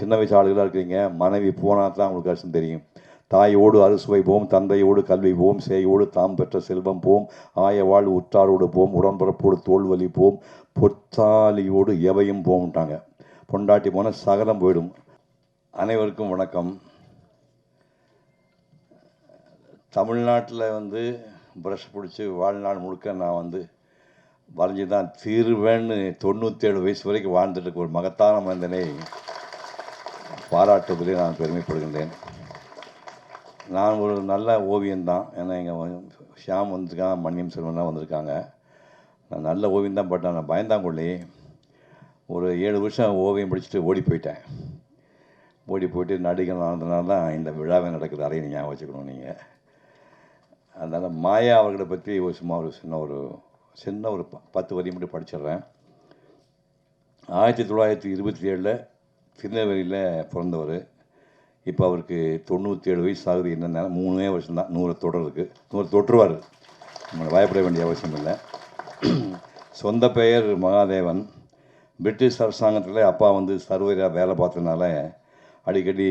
சின்ன வயசு ஆளுகளாக இருக்கிறீங்க மனைவி போனால் தான் உங்களுக்கு கஷ்டம் தெரியும். தாயோடு அறுசுவை போம் தந்தையோடு கல்வி போம் சேயோடு தாம் பெற்ற செல்வம் போம் ஆயவாள் உற்றாரோடு போம் உடன்பிறப்போடு தோல்வலி போம் பொத்தாலியோடு எவையும் போம்ட்டாங்க. பொண்டாட்டி போன சகலம் போயிடும். அனைவருக்கும் வணக்கம். தமிழ்நாட்டில் வந்து ப்ரஷ் பிடிச்சி வாழ்நாள் முழுக்க நான் வந்து வரைஞ்சி தான் தீர்வேன்னு தொண்ணூற்றேழு வயசு வரைக்கும் வாழ்ந்துட்டு இருக்க ஒரு மகத்தான மனிதனை. பாராட்டுவதில் நான் பெருமைப்படுகின்றேன். நான் ஒரு நல்ல ஓவியம்தான் ஏன்னா எங்கள் ஷியாம் வந்திருக்கான் மன்னியம் செல்வன்லாம் வந்திருக்காங்க. நான் நல்ல ஓவியம் தான் பட் நான் பயந்தாங்கொள்ளி ஒரு ஏழு வருஷம் ஓவியம் படிச்சுட்டு ஓடி போயிட்டேன். ஓடி போயிட்டு நடிகர் ஆனதுனால தான் இந்த விழாவே நடக்குது. அதையும் ஞாபகம் வச்சுக்கணும் நீங்கள் அதனால் மாயா அவர்களை பற்றி ஒரு சும்மா ஒரு சின்ன ஒரு சின்ன ஒரு ப- பத்து வரி மட்டும் படிச்சிடுறேன். ஆயிரத்தி தொள்ளாயிரத்தி இருபத்தி ஏழில் திருநெல்வேலியில் பிறந்தவர். இப்போ அவருக்கு தொண்ணூற்றி ஏழு வயசு ஆகுது. என்னென்ன மூணே வருஷம்தான். நூறு தொடர் இருக்குது நூறு தொற்றுவார். நம்மளை பயப்பட வேண்டிய அவசியம் இல்லை. சொந்த பெயர் மகாதேவன். பிரிட்டிஷ் அரசாங்கத்தில் அப்பா வந்து சர்வராக வேலை பார்த்ததுனால அடிக்கடி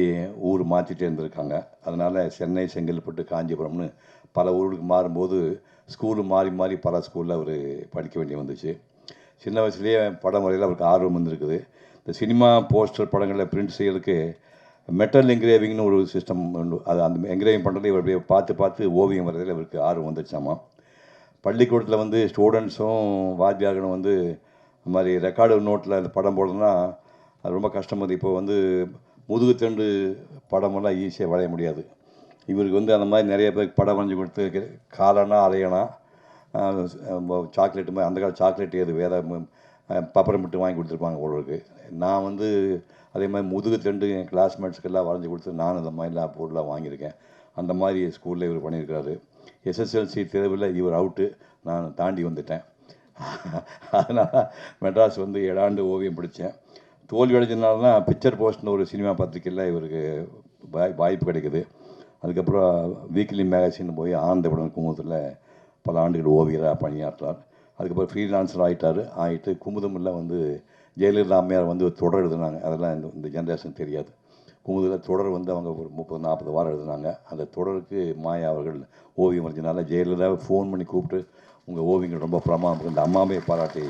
ஊர் மாற்றிட்டே இருந்திருக்காங்க. அதனால் சென்னை செங்கல்பட்டு காஞ்சிபுரம்னு பல ஊருக்கு மாறும்போது ஸ்கூலு மாறி மாறி பல ஸ்கூலில் அவர் படிக்க வேண்டிய வந்துச்சு. சின்ன வயசுலேயே படம் வரையில் அவருக்கு ஆர்வம் வந்திருக்குது. இந்த சினிமா போஸ்டர் படங்களில் பிரிண்ட் செய்யறதுக்கு மெட்டல் என்கிரேவிங்னு ஒரு சிஸ்டம் உண்டு. அது அந்த என்கிரேவிங் பண்ணுறது இவர் அப்படியே பார்த்து பார்த்து ஓவியம் வரையில் இவருக்கு ஆர்வம் வந்துச்சாமா பள்ளிக்கூடத்தில் வந்து ஸ்டூடெண்ட்ஸும் வாத்தியார்களும் வந்து இந்த மாதிரி ரெக்கார்டு நோட்டில் அந்த படம் போடுறதுன்னா அது ரொம்ப கஷ்டம். அது இப்போ வந்து முதுகுத்தண்டு படமெல்லாம் ஈஸியாக வரைய முடியாது. இவருக்கு வந்து அந்த மாதிரி நிறைய பேருக்கு படம் வரைஞ்சி கொடுத்து காலனா அலையனா சாக்லேட்டு மாதிரி அந்த கால சாக்லேட் எது வேறு பப்பரம் மட்டும் வாங்கி கொடுத்துருப்பாங்க ஒருவருக்கு நான் வந்து அதே மாதிரி முதுகு தண்டு என் கிளாஸ்மேட்ஸ்க்கெல்லாம் வரைஞ்சி கொடுத்து நான் அந்த மாதிரிலாம் பொருளாக வாங்கியிருக்கேன். அந்த மாதிரி ஸ்கூலில் இவர் பண்ணியிருக்காரு. எஸ்எஸ்எல்சி தேர்வில் இவர் அவுட்டு நான் தாண்டி வந்துட்டேன். அதனால் மெட்ராஸ் வந்து ஏழாண்டு ஓவியம் படித்தேன். தோல்வி அடைஞ்சதுனால தான் பிக்சர் போஸ்ட்னு ஒரு சினிமா பத்திரிக்கையில் இவருக்கு வாய் வாய்ப்பு கிடைக்குது. அதுக்கப்புறம் வீக்லி மேகசின் போய் ஆனந்தபுரம் குமுகத்தில் பல ஆண்டுகள் ஓவியராக பணியாற்றார் அதுக்கப்புறம் ஃப்ரீலான்சர் ஆகிட்டார் ஆகிட்டு குமுதமில் வந்து ஜெயலலிதா அம்மையார் வந்து ஒரு தொடர் எழுதுனாங்க. அதெல்லாம் இந்த இந்த ஜென்ரேஷன் தெரியாது. குமுதில் தொடர் வந்து அவங்க ஒரு முப்பது நாற்பது வாரம் எழுதுனாங்க. அந்த தொடருக்கு மாயா அவர்கள் ஓவியம் வரைஞ்சனால ஜெயலலிதாவை ஃபோன் பண்ணி கூப்பிட்டு உங்கள் ஓவியங்கள் ரொம்ப பிரமாதம் இந்த அம்மாவே பாராட்டி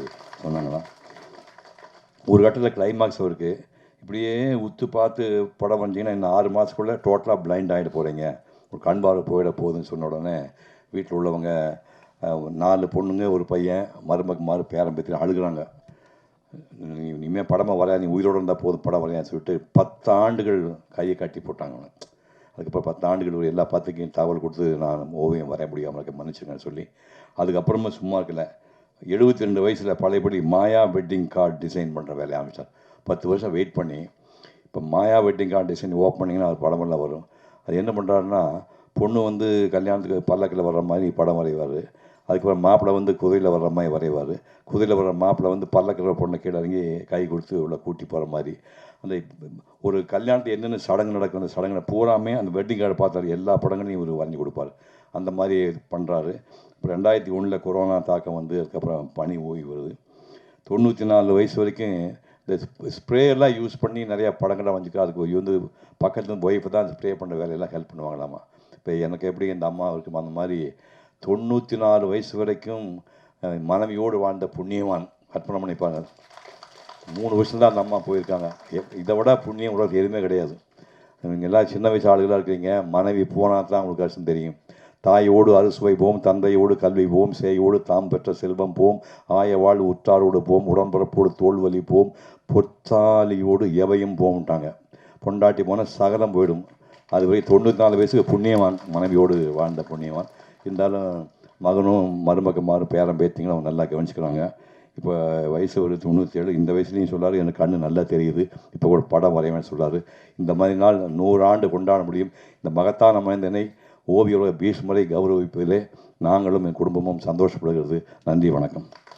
சொன்னாங்களாம் ஒரு கட்டத்தில் கிளைமாக்ஸ் அவருக்கு. இப்படியே உத்து பார்த்து படம் வரைஞ்சிங்கன்னா இன்னும் ஆறு மாதத்துக்குள்ளே டோட்டலாக பிளைண்ட் ஆகிட போகிறீங்க ஒரு கண்பார்வை போயிட போகுதுன்னு சொன்ன உடனே வீட்டில் உள்ளவங்க நாலு பொண்ணுங்க ஒரு பையன் மருமக்கு மாறு பேரன் அழுகிறாங்க. அழுகுறாங்க நீ இனிமேல் படமாக வரையா நீ உயிரோடு இருந்தால் போதும் படம் வரையான்னு சொல்லிட்டு பத்து ஆண்டுகள் கையை கட்டி போட்டாங்க அவனை. அதுக்கப்புறம் பத்து ஆண்டுகள் ஒரு எல்லா பத்துக்கையும் தகவல் கொடுத்து நான் ஓவியம் வரைய முடியாமல் இருக்க மன்னிச்சுங்கன்னு சொல்லி அதுக்கப்புறமா சும்மா இருக்கல. எழுபத்தி ரெண்டு வயசில் பழையபடி மாயா வெட்டிங் கார்டு டிசைன் பண்ணுற வேலையை ஆரம்பித்தார் பத்து வருஷம் வெயிட் பண்ணி இப்போ மாயா வெட்டிங் கார்டு டிசைன் ஓப்பனிங்கன்னா அது படமெல்லாம் வரும். அது என்ன பண்ணுறாருன்னா பொண்ணு வந்து கல்யாணத்துக்கு பல்லக்கில் வர்ற மாதிரி படம் வரைவார். அதுக்கப்புறம் மாப்பிள்ளை வந்து குதிரையில் வர்ற மாதிரி வரைவார். குதிரையில் வர்ற மாப்பிள்ளை வந்து பல்லக்கில் பொண்ணை கீழே இறங்கி கை கொடுத்து உள்ள கூட்டி போகிற மாதிரி. அந்த ஒரு கல்யாணத்துக்கு என்னென்ன சடங்கு நடக்கும் அந்த சடங்குல பூராமே அந்த வெட்டிங் கார்டு பார்த்தாரு. எல்லா படங்களையும் இவர் வரைஞ்சி கொடுப்பார். அந்த மாதிரி பண்ணுறாரு இப்போ ரெண்டாயிரத்தி ஒன்றில் கொரோனா தாக்கம் வந்து அதுக்கப்புறம் பனி ஓய்வு வருது. தொண்ணூற்றி நாலு வயசு வரைக்கும் இந்த ஸ்ப்ரேயெல்லாம் யூஸ் பண்ணி நிறையா படங்கள்லாம் வந்துக்கா அதுக்கு வந்து பக்கத்துலேருந்து ஒய்ஃபு தான் ஸ்ப்ரே பண்ணுற வேலையெல்லாம் ஹெல்ப் பண்ணுவாங்களாமா. இப்போ எனக்கு எப்படி இந்த அம்மா இருக்கும் அந்த மாதிரி தொண்ணூற்றி நாலு வயசு வரைக்கும் மனைவியோடு வாழ்ந்த புண்ணியவான் கற்பனை பண்ணிப்பாங்க. மூணு வருஷம் தான் அந்த அம்மா போயிருக்காங்க. இதை விட புண்ணியம் உலகத்தில் எதுவுமே கிடையாது. நீங்கள் எல்லாம் சின்ன வயசு ஆளுகளாக இருக்கிறீங்க. மனைவி போனால் தான் உங்களுக்கு கஷ்டம் தெரியும். தாயோடு அறுசுவை போம் தந்தையோடு கல்வி போம் சேயோடு தாம் பெற்ற செல்வம் போம் ஆயவாள் உற்றாரோடு போம் உடன்பிறப்போடு தோல்வலி போம் பொத்தாலியோடு எவையும் போம்ட்டாங்க. பொண்டாட்டி போனால் சகலம் போயிடும். அதுவரை தொண்ணூற்றி நாலு வயசுக்கு புண்ணியவான் மனைவியோடு வாழ்ந்த புண்ணியவான். இருந்தாலும் மகனும் மருமகமாரும் பேரம் பேத்திங்களும் அவங்க நல்லா கவனிச்சுக்கிறாங்க. இப்போ வயசு ஒரு தொண்ணூற்றி ஏழு இந்த வயசுலேயும் சொல்லாரு எனக்கு கண்ணு நல்லா தெரியுது. இப்போ கூட படம் வரைவேன்னு சொல்கிறார் இந்த மாதிரி நாள் நூறு ஆண்டு கொண்டாட முடியும். இந்த மகத்தான மனிதனை ஓவியோட பீஷ்மரை கௌரவிப்பதிலே நாங்களும் என் குடும்பமும் சந்தோஷப்படுகிறது. நன்றி வணக்கம்.